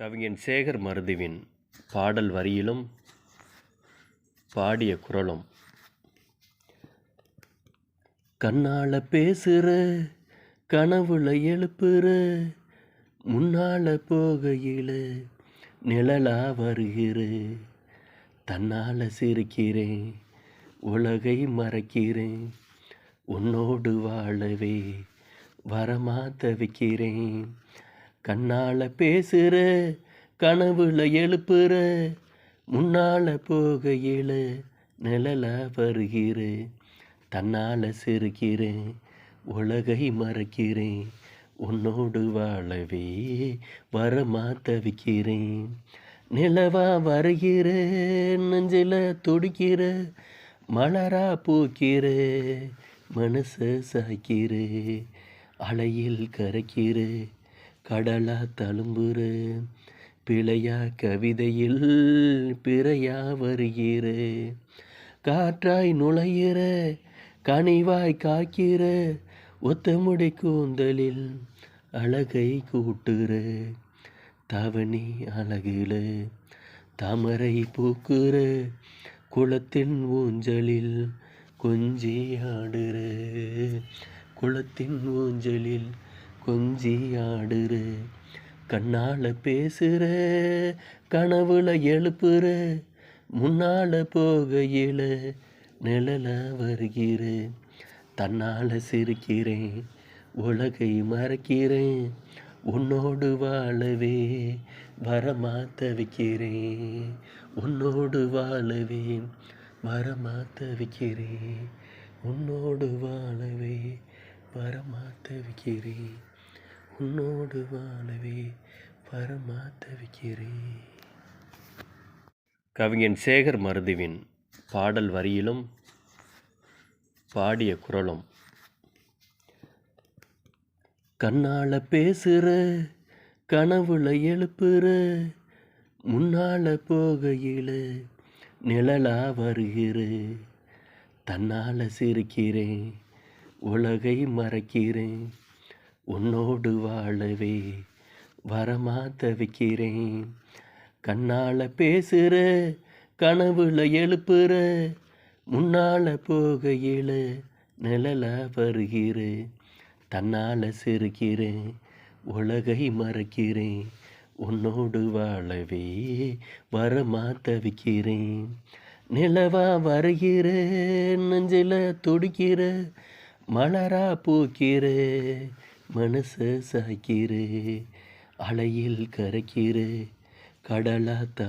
கவிஞன் சேகர் மருதுவின் பாடல் வரியிலும் பாடிய குரலும். கண்ணால பேசுற கனவுல எழுப்புற முன்னால போகையில நிழலா வருகிற தன்னால சிரிக்கிறேன் உலகை மறக்கிறேன் உன்னோடு வாழவே வரமா தவிக்கிறேன். கண்ணால பேசுற கனவுல எழுப்புற முன்னால போகையில நிழல வருகிறேன் தன்னால சிரிக்கிறேன் உலகை மறைக்கிறேன் உன்னோடு வாழவே வரமா தவிக்கிறேன் நிலவா வருகிற நெஞ்சில துடிக்கிற மலரா பூக்கிற மனச சாய்க்கிற அலையில் கரைக்கிற கடலா தழும்புற பிழையா கவிதையில் பிறையா வருகிற. காற்றாய் நுழையிற கனிவாய் காக்கிற ஒத்தமுடி கூந்தலில் அழகை கூட்டுற. தவணி அழகுல தாமரை பூக்குற குளத்தின் ஊஞ்சலில் கொஞ்சி ஆடுற. குளத்தின் ஊஞ்சலில் கொஞ்சி ஆடுற கண்ணால பேசுற கனவுல எழுப்புற. முன்னால போகையில நிழல வருகிற. தன்னால சிரிக்கிறேன் உலகை மறக்கிறேன் உன்னோடு வாழவே வரமா தவிக்கிறேன் உன்னோடு வாழவே வரமா தவிக்கிறேன் உன்னோடு வாழவே வரமா தவிக்கிறேன் உன்னோடு வாழவே வரமா தவிக்கிறேன் கவிஞன் சேகர் மருதுவின் பாடல் வரியிலும் பாடிய குரலும். கண்ணால பேசுற கனவுல எழுப்புற முன்னால போகையில நிழலா வருகிற தன்னால சிரிக்கிறேன் உலகை மறைக்கிறேன். உன்னோடு வாழவே வரமா தவிக்கிறேன் கண்ணால பேசுற கனவுல எழுப்புற முன்னால போகையில நிழலா வருகிற தன்னால சிரிக்கிறேன் உலகை மறக்கிறேன் உன்னோடு வாழவே வரமா தவிக்கிறேன் நிலவா வருகிற நெஞ்சில துடிக்கிற மலரா பூக்கிற மனசை சாய்க்கிற அலையில் கரைக்கிற கடலா த